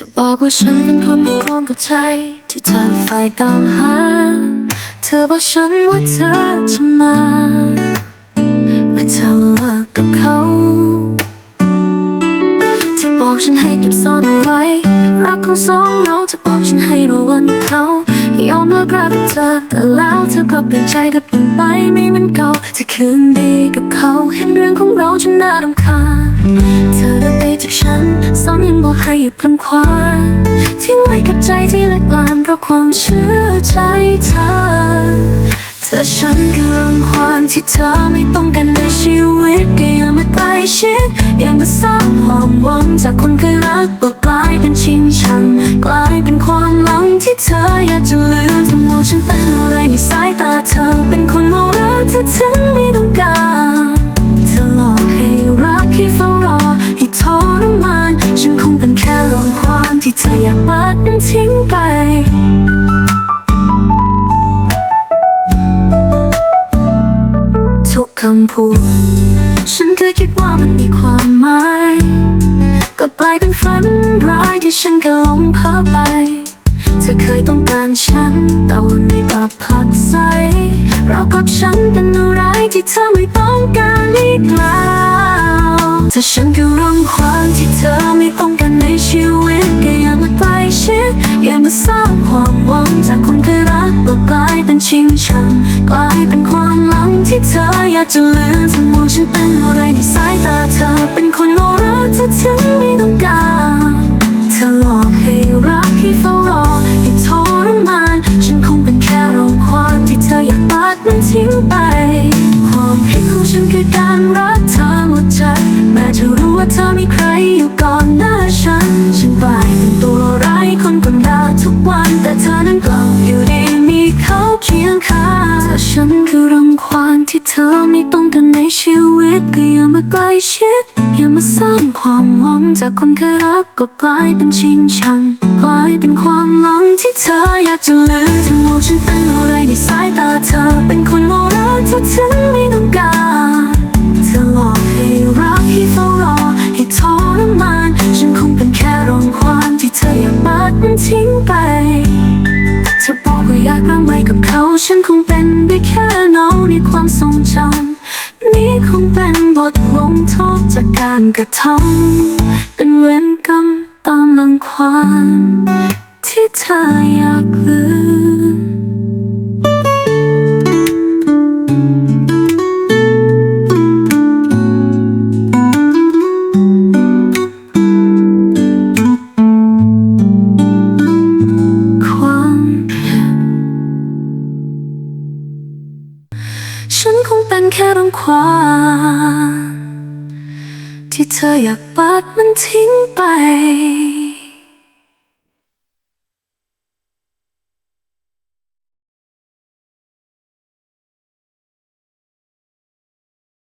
จะบอกว่าฉันเป็นคนไม่ควรกับใจที่เธอฝ่ายตามหา เธอบอกฉันว่าเธอจะมาเมื่อเธอเลิกกับเขาจะบอกฉันให้เก็บซ่อนเอาไว้รักของสองเราจะบอกฉันให้ระวังเขายอมเลิกรักกับเธอแต่แล้วเธอก็เปลี่ยนใจกับเปลี่ยนไปไม่เหมือนเก่าจะคืนดีกับเขาเห็นเรื่องของเราจนน่ารำคาญเธอเดินไปจากฉัน บอกให้หยุดพลันควานทิ้งไว้กับใจที่เล็กลานเพราะความเชื่อใจเธอ เธอฉันคือรังควานที่เธอไม่ต้องการในชีวิตก็ยังมาใกล้ชิดยังมาสร้างความหวังจากคนเคยรักก็กลายเป็นชิงชังกลายเป็นความหลังที่เธออยากจะลืมทั้งหมดฉันเป็นอะไรในสายตาเธอ เป็นคนโมรักเธอถึงไม่ต้องการ ปัดทิ้งไป ทุกคำพูด ฉันเคยคิดว่ามันมีความหมาย ก็กลายเป็นฝันร้ายที่ฉันก็หลงเพ้อไป เธอเคยต้องการฉัน แต่วันนี้กลับผักใสเรากับฉันเป็นอะไรที่เธอไม่ต้องการอีกแล้ว ถ้าฉันก็รังควานที่เธอไม่ต้องการในชีวิตก็อย่ามาใกล้ชิดอย่ามาสร้างความหวังจากคนเคยรักก็กลายเป็นชิงชังกลายเป็นความหลังที่เธออยากจะลืมทั้งหมดฉันเป็นอะไรใฉันคือรังควานที่เธอไม่ต้องการในชีวิตก็อย่ามาใกล้ชิดอย่ามาสร้างความหวังจากคนเคยรักก็กลายเป็นชิงชังกลายเป็นความหลังที่เธออยากจะลืมทั้งหมดฉันเป็นอะไรในสายตาเธอ เป็นคนโง่รักเธอถึงไม่ต้องการเธอหลอกให้รักให้เฝ้ารอให้ทรมานฉันคงเป็นแค่รองความที่เธออยากปัดมันทิ้งไปเธอบอกว่าอยากร่วมไว้กับเขาฉันคงเป็น ได้แค่เงาในความทรงจำนี่คงเป็นบทลงโทษจากการกระทำเป็นเวรกรรมตามลังความที่เธออยาก ฉันคงเป็นแค่รังควานที่เธออยากปัดมันทิ้งไป